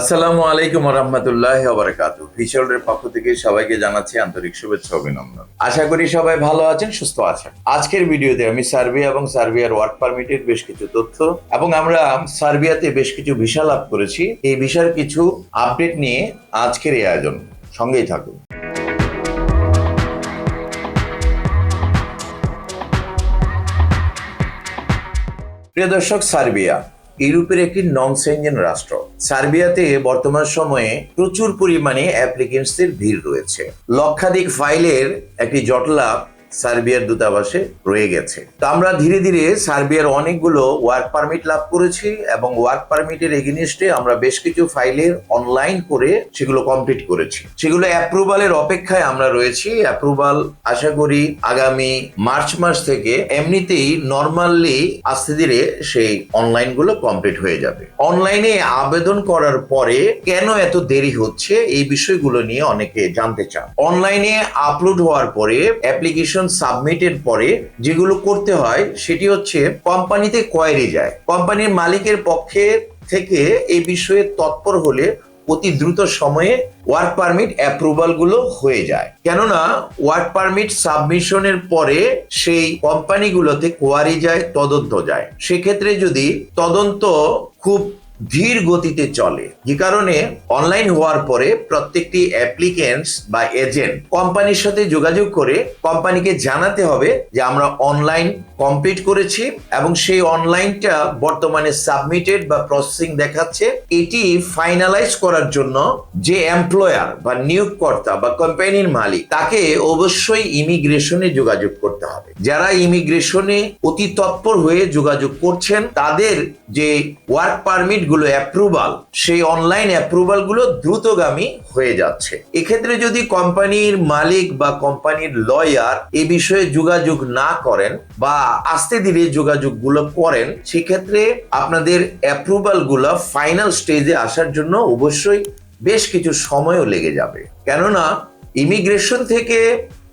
আসসালামু আলাইকুম রহমতুল্লাহ বারাকাতু ফিশলের পক্ষ থেকে সবাইকে জানাচ্ছি আন্তরিক শুভেচ্ছা অভিনন্দন। আশা করি সবাই ভালো আছেন, সুস্থ আছেন। আজকের ভিডিওতে আমি সার্বিয়া এবং সার্বিয়ার ওয়ার্ক পারমিটের বেশ কিছু তথ্য এবং আমরা সার্বিয়াতে বেশ কিছু ভিসা লাভ করেছি। এই ভিসার কিছু আপডেট নিয়ে আজকের এই আয়োজন। সঙ্গেই থাকুন। প্রিয় দর্শক, সার্বিয়া। ইউরোপের একটি নন সেঞ্জেন রাষ্ট্র। সার্বিয়াতে বর্তমান সময়ে প্রচুর পরিমাণে অ্যাপ্লিকেন্টসদের ভিড় রয়েছে। লক্ষাধিক ফাইলের একটি জটলা সার্বিয়ার দূতাবাসে রয়ে গেছে। তো আমরা ধীরে ধীরে সার্বিয়ার অনেকগুলো ওয়ার্ক পারমিট লাভ করেছি এবং ওয়ার্ক পারমিটের এগেনিস্টে আমরা বেশ কিছু ফাইলের অনলাইন করে সেগুলো কমপ্লিট করেছি। সেগুলো অ্যাপ্রুভালের অপেক্ষায় আমরা রয়েছি। অ্যাপ্রুভাল আশা করি, আগামী মার্চ মাস থেকে এমনিতেই নর্মালি আস্তে ধীরে সেই অনলাইনগুলো কমপ্লিট হয়ে যাবে। অনলাইনে আবেদন করার পরে কেন এত দেরি হচ্ছে এই বিষয়গুলো নিয়ে অনেকে জানতে চান। অনলাইনে আপলোড হওয়ার পরে অ্যাপ্লিকেশন সাবমিটের পরে যেগুলো করতে হয়, সেটি হচ্ছে কোম্পানিতে কোয়ারি যায়। কোম্পানির মালিকের পক্ষে থেকে এই বিষয়ে তৎপর হলে অতি দ্রুত সময়ে ওয়ার্ক পারমিট অ্যাপ্রুভালগুলো হয়ে যায়। কেননা ওয়ার্ক পারমিট সাবমিশনের পরে সেই কোম্পানিগুলোতে কোয়ারি যায়, তদন্ত যায়। সেক্ষেত্রে যদি তদন্ত খুব ধীর গতিতে চলে। যে কারণে? অনলাইন হওয়ার পরে প্রত্যেকটি অ্যাপ্লিকেন্টস বা এজেন্ট কোম্পানির সাথে যোগাযোগ করে কোম্পানিকে জানাতে হবে যে আমরা অনলাইন কমপ্লিট করেছি এবং সেই অনলাইনটা বর্তমানে সাবমিটেড বা প্রসেসিং দেখাচ্ছে। এটি ফাইনালাইজ করার জন্য যে এমপ্লয়ার বা নিয়োগকর্তা বা কোম্পানির মালিক, তাকে অবশ্যই ইমিগ্রেশনে যোগাযোগ করতে হবে। যারা ইমিগ্রেশনে অতি তৎপর হয়ে যোগাযোগ করছেন, তাদের যে ওয়ার্ক পারমিট গুলো অ্যাপ্রুভাল সেই অনলাইন অ্যাপ্রুভালগুলো দ্রুতগামী হয়ে যাচ্ছে। এক্ষেত্রে যদি কোম্পানির মালিক বা কোম্পানির লয়ার এ বিষয়ে যোগাযোগ না করেন বা আস্তে ধীরে যোগাযোগগুলো করেন, সেক্ষেত্রে আপনাদের অ্যাপ্রুভালগুলো ফাইনাল স্টেজে আসার জন্য অবশ্যই বেশ কিছু সময়ও লেগে যাবে। কেননা ইমিগ্রেশন থেকে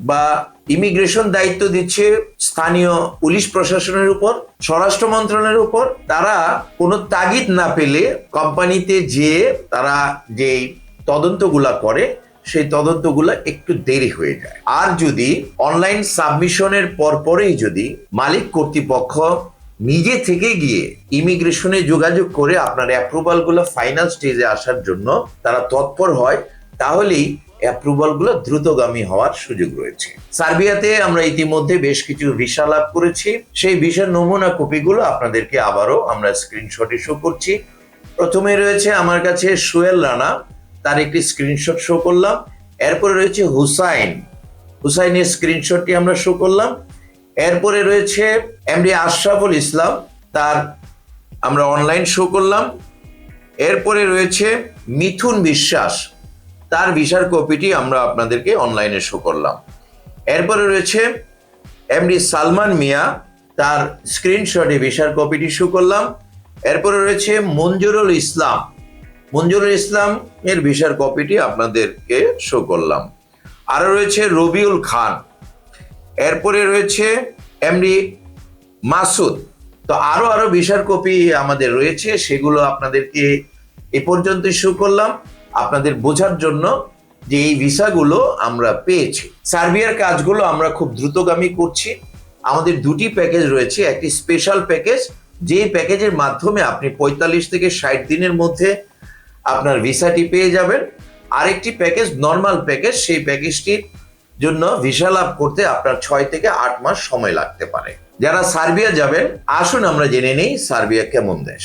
বা ইমিগ্রেশন দায়িত্ব দিচ্ছে স্থানীয় পুলিশ প্রশাসনের উপর, স্বরাষ্ট্র মন্ত্রণালয়ের উপর। তারা কোনো তাগিদ না পেলে কোম্পানিতে যেয়ে তারা যে তদন্তগুলা করে, সেই তদন্তগুলো একটু দেরি হয়ে যায়। আর যদি অনলাইন সাবমিশনের পরপরেই যদি মালিক কর্তৃপক্ষ নিজে থেকে গিয়ে ইমিগ্রেশনে যোগাযোগ করে আপনার অ্যাপ্রুভালগুলো ফাইনাল স্টেজে আসার জন্য তারা তৎপর হয়, তাহলেই অ্যাপ্রুভালগুলো দ্রুতগামী হওয়ার সুযোগ রয়েছে। সার্বিয়াতে আমরা ইতিমধ্যে বেশ কিছু ভিসা লাভ করেছি। সেই ভিসার নমুনা কপিগুলো আপনাদেরকে আবারও আমরা স্ক্রিনশটে শো করছি। প্রথমে রয়েছে আমার কাছে সোয়েল রানা, তার একটি স্ক্রিনশট শো করলাম। এরপরে রয়েছে হুসাইন, হুসাইনের স্ক্রিনশটটি আমরা শো করলাম। এরপরে রয়েছে এমডি আশরাফুল ইসলাম, তার আমরা অনলাইন শো করলাম। এরপরে রয়েছে মিথুন বিশ্বাস তার ভিসার কপিটি আমরা আপনাদেরকে অনলাইনে শো করলাম। এরপরে রয়েছে এমডি সালমান মিয়া, তার স্ক্রিনশটে ভিসার কপিটি শো করলাম। এরপরে রয়েছে মঞ্জুরুল ইসলাম। মঞ্জুরুল ইসলাম এর ভিসার কপিটি আপনাদেরকে শো করলাম। আরও রয়েছে রবিউল খান। এরপরে রয়েছে এমডি মাসুদ। তো আরও আরও ভিসার কপি আমাদের রয়েছে, সেগুলো আপনাদেরকে এ পর্যন্ত শো করলাম। আপনাদের বোঝার জন্য যে এই ভিসাগুলো আমরা পেয়েছি। সার্বিয়ার কাজগুলো আমরা খুব দ্রুতগামী করছি। আমাদের দুটি প্যাকেজ রয়েছে, একটি স্পেশাল প্যাকেজ যে প্যাকেজের মাধ্যমে আপনি পঁয়তাল্লিশ থেকে ষাট দিনের মধ্যে আপনার ভিসাটি পেয়ে যাবেন। আরেকটি প্যাকেজ, নর্মাল প্যাকেজ, সেই প্যাকেজটির জন্য ভিসা লাভ করতে আপনার ছয় থেকে আট মাস সময় লাগতে পারে। যারা সার্বিয়া যাবেন, আসুন আমরা জেনে নেই সার্বিয়া কেমন দেশ।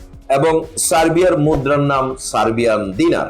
এবং সার্বিয়ার মুদ্রার নাম সার্বিয়ান দিনার।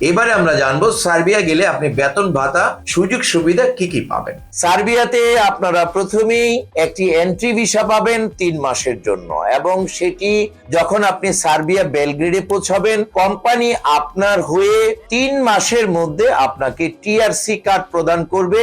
এবারে আমরা জানব সার্বিয়া গেলে আপনি বেতন, ভাতা, সুযোগ, সুবিধা কি কি পাবেন? সার্বিয়াতে আপনারা প্রথমেই একটি এন্ট্রি ভিসা পাবেন তিন মাসের জন্য এবং সেটি যখন আপনি সার্বিয়া বেলগ্রেডে পৌঁছাবেন কোম্পানি আপনার হয়ে তিন মাসের মধ্যে আপনাকে টিআরসি কার্ড প্রদান করবে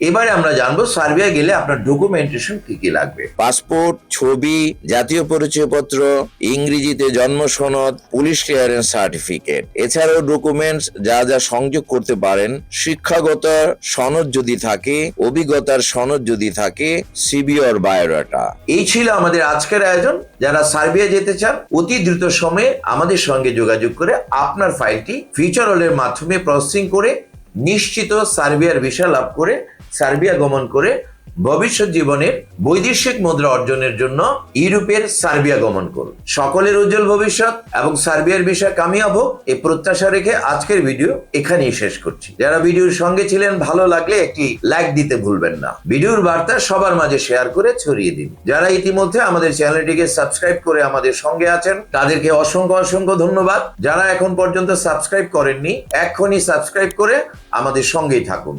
এবারে আমরা জানব সার্বিয়া গেলে আপনার ডকুমেন্টেশন কি কি লাগবে। পাসপোর্ট ছবি জাতীয় পরিচয়পত্র ইংরেজিতে জন্ম সনদ পুলিশ ক্লিয়ারেন্স সার্টিফিকেট এছাড়াও ডকুমেন্টস যা যা সংযোগ করতে পারেন শিক্ষাগত সনদ যদি থাকে অভিজ্ঞতার সনদ যদি থাকে সিবিওর বায়োডাটা এই ছিল আমাদের আজকের আয়োজন। যারা সার্বিয়া যেতে চান অতি দ্রুত সময়ে আমাদের সঙ্গে যোগাযোগ করে আপনার ফাইলটি ফিউচার হলের মাধ্যমে প্রসেসিং করে নিশ্চিত সার্বিয়ার ভিসা লাভ করে সার্বিয়া গমন করে ভবিষ্যৎ জীবনের বৈদেশিক মুদ্রা অর্জনের জন্য ইউরোপের সার্বিয়া গমন করুন। সকলের উজ্জ্বল ভবিষ্যৎ এবং সার্বিয়ার বিষয় কামিয়াব, এই প্রত্যাশা রেখে আজকের ভিডিও এখানেই শেষ করছি। যারা ভিডিওর সঙ্গে ছিলেন, ভালো লাগলে একটি লাইক দিতে ভুলবেন না। ভিডিওর বার্তা সবার মাঝে শেয়ার করে ছড়িয়ে দিন। যারা ইতিমধ্যে আমাদের চ্যানেলটিকে সাবস্ক্রাইব করে আমাদের সঙ্গে আছেন, তাদেরকে অসংখ্য অসংখ্য ধন্যবাদ। যারা এখন পর্যন্ত সাবস্ক্রাইব করেননি, এক্ষুনি সাবস্ক্রাইব করে আমাদের সঙ্গেই থাকুন।